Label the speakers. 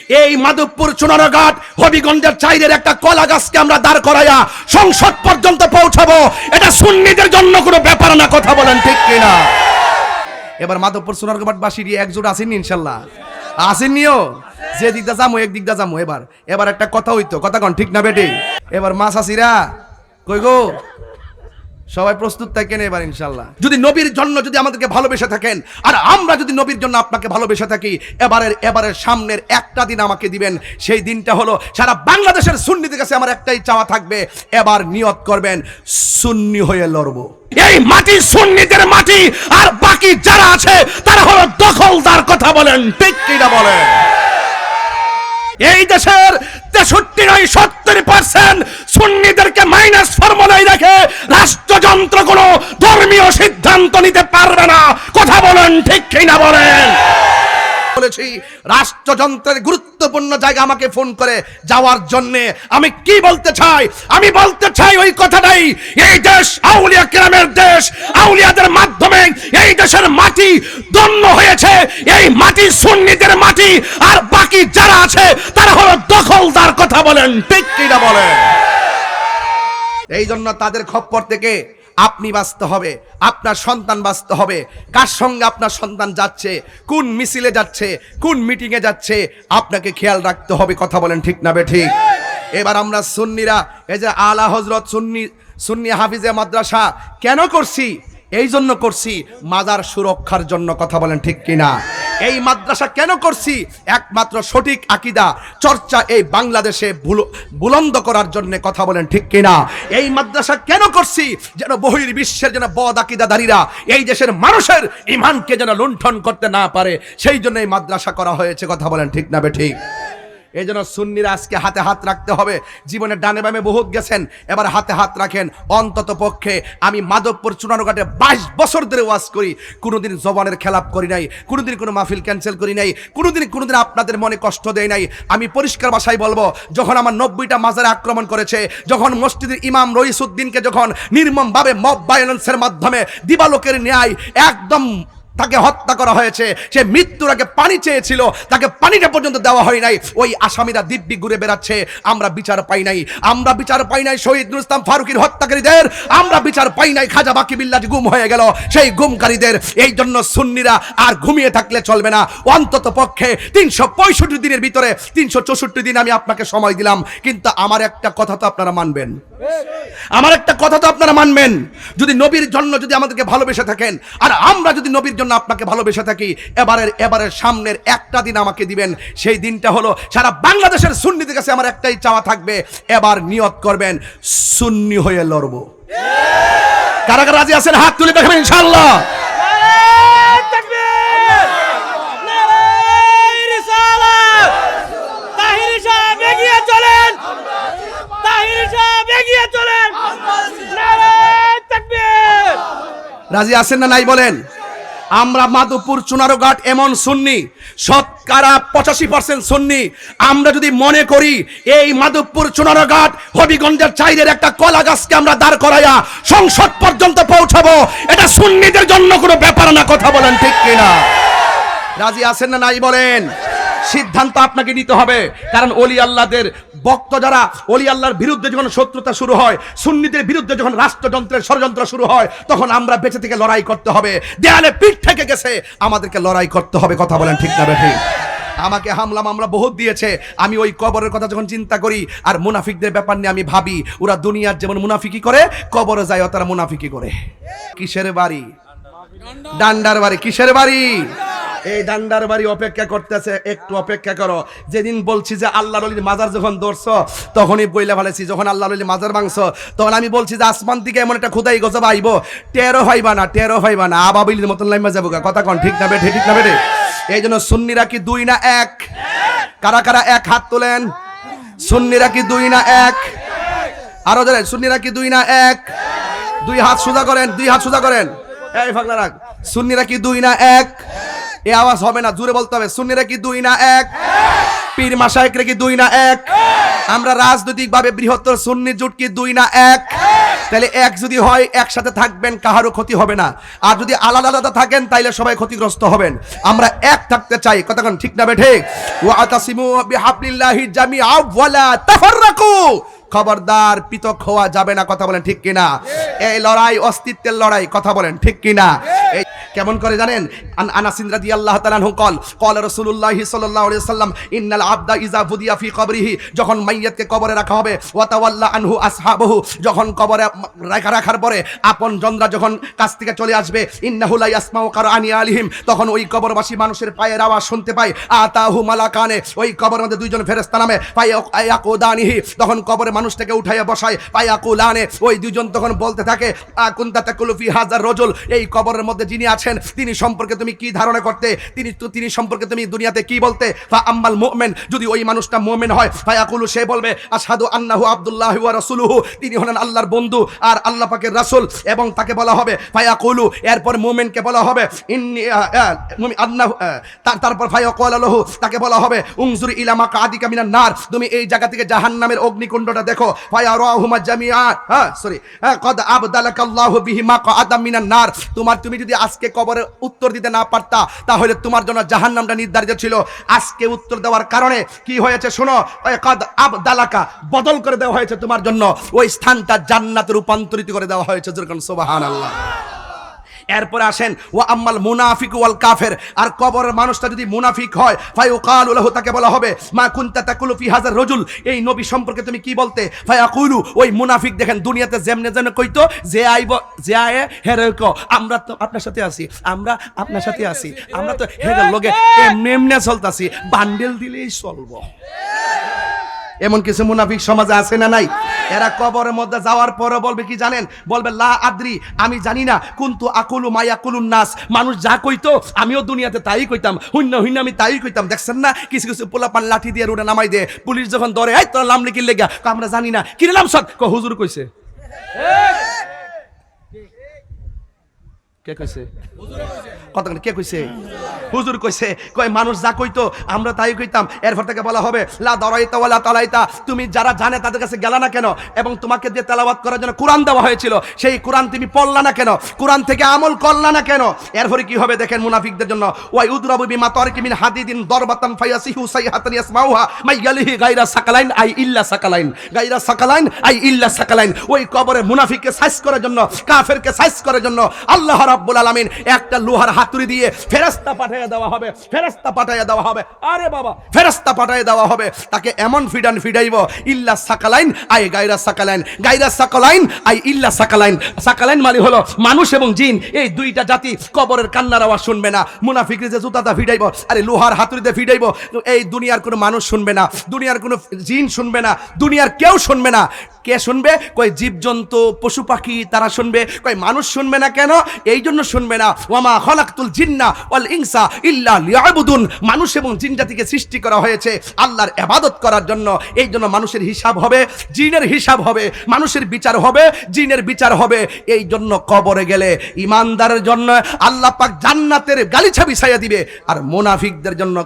Speaker 1: এই মাধবপুর চুনারঘাট হবিগঞ্জের চাইরের একটা কলা গাছকে আমরা দাঁড় করাইয়া সংসদ পর্যন্ত পৌঁছাবো। এটা সুন্নিদের জন্য কোনো ব্যাপার না, কথা বলেন ঠিক কিনা? এবার মাধবপুর সোনারঘাট বাসির একজোট আসেননি ইনশাল্লাহ। আসেননিও? যে দিকটা যামো, এক দিকটা যামো। এবার এবার একটা কথা হইতো। কথা কন, ঠিক না বেটে? এবার মাছ আসিরা? কই গো? সবাই প্রস্তুত থাকেন এবার ইনশাল্লাহ যদি নবীর জন্য যদি আমাদেরকে ভালোবেসে থাকেন, আর আমরা যদি নবীর জন্য আপনাকে ভালোবেসে থাকি, এবারের এবারের সামনের একটা দিন আমাকে দিবেন। সেই দিনটা হলো সারা বাংলাদেশের সুন্নিদের কাছে আমার একটাই চাওয়া থাকবে, এবার নিয়ত করবেন, সুন্নি হয়ে লড়বো। এই মাটি সুন্নিদের মাটি, আর বাকি যারা আছে, তারা হলো দখলদার কথা বলেন, ঠিক কিনা বলেন? এই দেশের তেষট্টি নয় রাষ্ট্রযন্ত্র কোনো ধর্মীয় সিদ্ধান্ত নিতে পারবে না। কথা বলেন ঠিক কিনা বলেন। বলেছি, রাষ্ট্রযন্ত্রের গুরুত্বপূর্ণ জায়গা আমাকে ফোন করে যাওয়ার জন্য। আমি কি বলতে চাই? আমি বলতে চাই ওই কথাটাই, এই দেশ আউলিয়া কেরামের দেশ, আউলিয়াদের মাধ্যমে এই দেশের মাটি দন্য হয়েছে, এই মাটি সুন্নিদের মাটি, আর বাকি যারা আছে, তারা হলো দখলদার কথা বলেন, ঠিক কিনা বলেন। এই জন্য তাদের খপ্পর থেকে আপনি বাঁচতে হবে, আপনার সন্তান বাঁচতে হবে। কার সঙ্গে আপনার সন্তান যাচ্ছে, কোন মিছিলে যাচ্ছে, কোন মিটিংয়ে যাচ্ছে, আপনাকে খেয়াল রাখতে হবে, কথা বলেন ঠিক না বে ঠিক? এবার আমরা সুন্নিরা, এই যে আলা হজরত সুন্নি সুন্নি হাফিজে মাদ্রাসা, কেন করছি? এই জন্য করছি, মাজার সুরক্ষার জন্য কথা বলেন ঠিক কিনা? এই মাদ্রাসা কেন করছি? একমাত্র সঠিক আকিদা। চর্চা এই বাংলাদেশে বুল- বুলন্দ করার জন্য কথা বলেন ঠিক কিনা? এই মাদ্রাসা কেন করছি? যেন বহির বিশ্বের যেন বদ আকিদাধারীরা এই দেশের মানুষের ইমানকে যেন লুণ্ঠন করতে না পারে, সেই জন্য এই মাদ্রাসা করা হয়েছে, কথা বলেন ঠিক না বে ঠিক? এই জন্য সুন্নিরা আজকে হাতে হাত রাখতে হবে। জীবনে ডানে বামে বহুত গেছেন, এবার হাতে হাত রাখেন। অন্তত পক্ষে আমি মাধবপুর চুনারঘাটে বাইশ বছর ধরে ওয়াজ করি, কোনোদিন জবানের খেলাপ করি নাই, কোনোদিন কোনো মাহফিল ক্যান্সেল করি নাই, কোনোদিন কোনোদিন আপনাদের মনে কষ্ট দেয় নাই। আমি পরিষ্কার ভাষায় বলব, যখন আমার নব্বইটা মাজারে আক্রমণ করেছে, যখন মসজিদের ইমাম রইসুদ্দিনকে যখন নির্মমভাবে মব ভায়োলেন্সের মাধ্যমে দিবালোকের ন্যায় একদম তাকে হত্যা করা হয়েছে। সে মৃত্যুর আগে পানি চেয়েছিল। তাকে পানিটা পর্যন্ত দেওয়া হয় নাই। ওই আসামিরা দিব্যি ঘুরে বেড়াচ্ছে। আমরা বিচার পাই নাই। আমরা বিচার পাই নাই শহীদ নুরস্তাম ফারুকির হত্যাকারীদের। আমরা বিচার পাই নাই খাজা বাকি বিল্লাজি গুম হয়ে গেল, সেই গুমকারীদের। এই জন্য সুন্নিরা আর ঘুমিয়ে থাকলে চলবে না। অন্তত পক্ষে তিনশো পঁয়ষট্টি দিনের ভিতরে তিনশো চৌষট্টি দিন আমি আপনাকে সময় দিলাম। কিন্তু আমার একটা কথা তো আপনারা মানবেন। আমার একটা কথা তো আপনারা মানবেন। যদি নবীর জন্য যদি আমাদেরকে ভালোবেসে থাকেন, আর আমরা যদি নবীর জন্য আপনাকে ভালোবেসে থাকি। এবারের এবারের সামনের একটা দিন আমাকে দিবেন। সেই দিনটা হলো সারা বাংলাদেশের সুন্নিদের কাছে আমার একটাই চাওয়া থাকবে, এবার নিয়ত করবেন, সুন্নি হয়ে লড়বো। কারা কারা রাজি আছেন? হাত তুলে দেখাবেন ইনশাল্লাহ! রাজি আছেন না নাই বলেন? আমরা মাধবপুর চুনারোঘাট এমন সুন্নি, শতকারা পঁচাশি পার্সেন্ট সুন্নি। আমরা যদি মনে করি, এই মাধবপুর চুনারোঘাট হবিগঞ্জের চাইদের একটা কলা গাছকে আমরা দাঁড় করাইয়া সংসদ পর্যন্ত পৌঁছাবো, এটা সুন্নিদের জন্য কোনো ব্যাপার না, কথা বলেন ঠিক কিনা? রাজি আছেন না নাই বলেন? সিদ্ধান্ত আপনাকে নিতে হবে। কারণ অলি আল্লাহদের বক্ত যারা অলি আল্লাহর বিরুদ্ধে যখন শত্রুতা শুরু হয়, সুন্নিদের বিরুদ্ধে যখন রাষ্ট্রযন্ত্রের ষড়যন্ত্র শুরু হয়, তখন আমরা বেঁচে থেকে লড়াই করতে হবে। দেয়ালে পিঠ থেকে গেছে, আমাদেরকে লড়াই করতে হবে, কথা বলেন ঠিক না বেঠি আমাকে হামলা মামলা বহুত দিয়েছে, আমি ওই কবরের কথা যখন চিন্তা করি, আর মুনাফিকদের ব্যাপার নিয়ে আমি ভাবি, ওরা দুনিয়ার যেমন মুনাফিকি করে, কবরে যায় তারা মুনাফিকি করে। কিসের বাড়ি? ডান্ডার বাড়ি। কিসের বাড়ি? এই ডান্ডার বাড়ি অপেক্ষা করতেছে, একটু অপেক্ষা করো। যেদিন বলছি যে আল্লাহ রলির মাজার যখন ধরছো, তখনই বইলে ফেলেছি, যখন আল্লাহ রলির মাজার মাংস তখন আমি বলছি যে আসমান থেকে এমন একটা খুদাই গজব আইব টেরো হইবা না টেরো হইবা না আবাবিলির মতন লাইমা যাব। কথা কন, ঠিক না বেঠে, ঠিক না বেঠে? এই জন্য সুন্নিরা কি দুই না এক? কারা কারা এক হাত তোলেন? সুন্নিরা কি দুই না এক? আরও ধরেন সুন্নিরা কি দুই না এক? দুই হাত সোজা করেন, দুই হাত সোজা করেন। এই ফাগলা রাখ সুন্নিরা কি দুই না এক? এ আওয়াজ হবে না, জোরে বলতে হবে। সুন্নিরা কি দুই না এক? পীর মাসায়করা কি দুই না এক? আমরা রাজনৈতিক ভাবে বৃহত্তর সুন্নি জোট কি দুই না এক? তাহলে এক যদি হয়, একসাথে থাকবেন, কাহারও ক্ষতি হবে না। আর যদি আলাদা আলাদা থাকেন, তাইলে সবাই ক্ষতিগ্রস্ত হবেন। আমরা এক থাকতে চাই। কতক্ষণ ঠিক না বে ঠিক? ওয়া আতাসিমু বিহাবলিল্লাহি জামিআ ওয়ালা তাফাররাকু। খবরদার পৃথক হওয়া যাবে না, কথা বলেন ঠিক কিনা? এই লড়াই, অস্তিত্বের লড়াই, কথা বলেন ঠিক কিনা? এই কেমন করে জানেন? আন আনাসিন রাদিয়াল্লাহু তাআলা আনহু কল কল রাসূলুল্লাহি সাল্লাল্লাহু আলাইহি সাল্লাম, ইন্নাল আবদা ইজা ফুদিয়া ফি কবরিহি যখন মাইয়াতকে কবরে রাখা হবে, ওয়া তাওয়াল্লা আনহু আসহাবহু যখন কবরে রাখা রাখার পরে আপন জনরা যখন কাছ থেকে চলে আসবে, ইন্নাহু লা ইয়াসমাউ কারআনি আলিহিম তখন ওই কবরবাসী মানুষের পায়ের আওয়াজ শুনতে পায়, আতাহু মালাকানে ওই কবরের মধ্যে দুইজন ফেরেশতা নামে পায়াকুদানিহি তখন কবরে মানুষটাকে উঠাইয়া বসায় পায়াকুলানে ওই দুইজন তখন বলতে থাকে, আকুন্তা তাকুলু ফি হাজার রজুল এই কবরের মধ্যে যিনি আছেন? তিনি সম্পর্কে তুমি কি ধারণা করতে? তিনি তিনি সম্পর্কে তুমি দুনিয়াতে কি বলতে? ফা আম্মাল মুমিন, যদি ওই মানুষটা মুমিন হয়, ফায়াকুলু, সে বলবে, আশহাদু আন্নাহু আব্দুল্লাহ ওয়া রাসূলুহু। তিনি হলেন আল্লাহর বন্ধু আর আল্লাহ পাকের রাসূল এবং তাকে বলা হবে ফায়াকুলু। এরপর মুমিনকে বলা হবে, ইন্নি আন্নাহু তারপর ফায়াকুলু লাহু। তাকে বলা হবে, উনজুর ইলা মাকাদিকা মিনান নার। তুমি এই জায়গা থেকে জাহান্নামের অগ্নিকুণ্ডটা দেখো। ফায়ারাহুমা জামিআ হ্যাঁ সরি হ্যাঁ কদ আবদালাকাল্লাহু বিহি মাকাদাম মিনান নার। তোমার তুমি যদি আজকে কবরে উত্তর দিতে না পারতা, তাহলে তোমার জন্য জাহান নামটা নির্ধারিত ছিল। আজকে উত্তর দেওয়ার কারণে কি হয়েছে শোনো আবদালাকা, বদল করে দেওয়া হয়েছে তোমার জন্য। ওই স্থানটা জান্নাতে রূপান্তরিত করে দেওয়া হয়েছে যেরকম সুবহানাল্লাহ। এরপরে আসেন ও আম্মাল মুনাফিক ওয়াল কাফের আর কবরের মানুষটা যদি মুনাফিক হয় ফাই ওকাল লাহু, তাকে বলা হবে, মা কুনতা তাকুলু ফি হাজার রজুল এই নবী সম্পর্কে তুমি কি বলতে? ফাই আকুলু ওই মুনাফিক দেখেন, দুনিয়াতে যেমনে যেন কইতো, যে আইব, যে আয়ে হেরে আমরা তো আপনার সাথে আছি, আমরা আপনার সাথে আছি, আমরা তো হেরের লগে এমনি এমনি চলতাছি, বান্ডেল দিলেই চলবো। এমন কিছু মুনাফিক সমাজে আছে না নাই? এরা কবরের মধ্যে যাওয়ার পরে বলবে কি জানেন? বলবে লা আদ্রি আমি জানি না। কিন্তু আকুলু মায়া কুলুন নাস। মানুষ যা কইতো আমিও দুনিয়াতে তাই কইতাম। হুন্য হুন্য আমি তাই কইতাম। দেখছেন না? কিছু কিছু পোলা পান লাঠি দিয়ে রোডে নামাই দে। পুলিশ যখন ধরে এই তোর নাম লিখির লেগা? আমরা জানি না। কি নাম সৎ? ক হুজুর কইছে। কে কইছে? কথা কে কইছে? হুজুর কইছে, কয়, মানুষ যা কইতো, আমরা তাই কইতাম। এরপর থেকে বলা হবে, লা দরাইতা ওয়ালা তালাইতা। তুমি যারা জানে তাদের কাছে গেলা না কেন? এবং তোমাকে দিয়ে তেলাওয়াত করার জন্য কোরআন দেওয়া হয়েছিল। সেই কোরআন তুমি পড়লা না কেন? কোরআন থেকে আমল করলা না কেন? এরপরে কি হবে দেখেন মুনাফিকদের জন্য, ওয়াই উদরাবু বিমা তারকি মিন হাদিদিন দরবাতান ফায়াসিহু সাইহাতান ইয়াসমাউহা মাইয়ালিহি গায়রা সাকালাইন আই ইল্লা সাকালাইন। গায়রা সাকালাইন আই ইল্লা সাকালাইন। ওই কবরে মুনাফিককে সাইজ করার জন্য, কাফেরকে সাইজ করার জন্য আল্লাহ রাব্বুল আলামিন একটা লোহার হাতুড়ি দিয়ে ফেরেশতা পাঠিয়ে দেওয়া হবে, ফেরেশতা পাঠিয়ে দেওয়া হবে। আরে বাবা, ফেরেশতা পাঠিয়ে দেওয়া হবে। তাকে এমন ফিডান ফিডাইব, ইল্লা সাকালাইন, আই গায়রা সাকালাইন। গায়রা সাকালাইন, আই ইল্লা সাকালাইন। সাকালাইন মানে হলো মানুষ এবং জিন, এই দুইটা জাতি কবরের কান্নার আওয়াজ শুনবে না। মুনাফিকরে যে জুতাটা ফিডাইব, আরে লোহার হাতুড়িতে ফিডাইব এই দুনিয়ার কোনো মানুষ শুনবে না। দুনিয়ার কোনো জিন শুনবে না। দুনিয়ার কেউ শুনবে না। কে শুনবে? কই জীবজন্তু, পশু পাখি, তারা শুনবে। কই মানুষ শুনবে না কেন? এই জন্য শুনবে না। ওয়ামা খলাকতুল জিন্না ওয়াল ইনসা ইল্লা মানুষ এবং জিন জাতিকে সৃষ্টি করা হয়েছে আল্লাহর এবাদত করার জন্য। এই জন্য মানুষের হিসাব হবে, জিনের হিসাব হবে, মানুষের বিচার হবে, জিনের বিচার হবে। এই জন্য কবরে গেলে ইমানদারের জন্য আল্লাহ পাক জান্নাতের গালিছা বিছাইয়া দিবে। আর মোনাফিকদের জন্য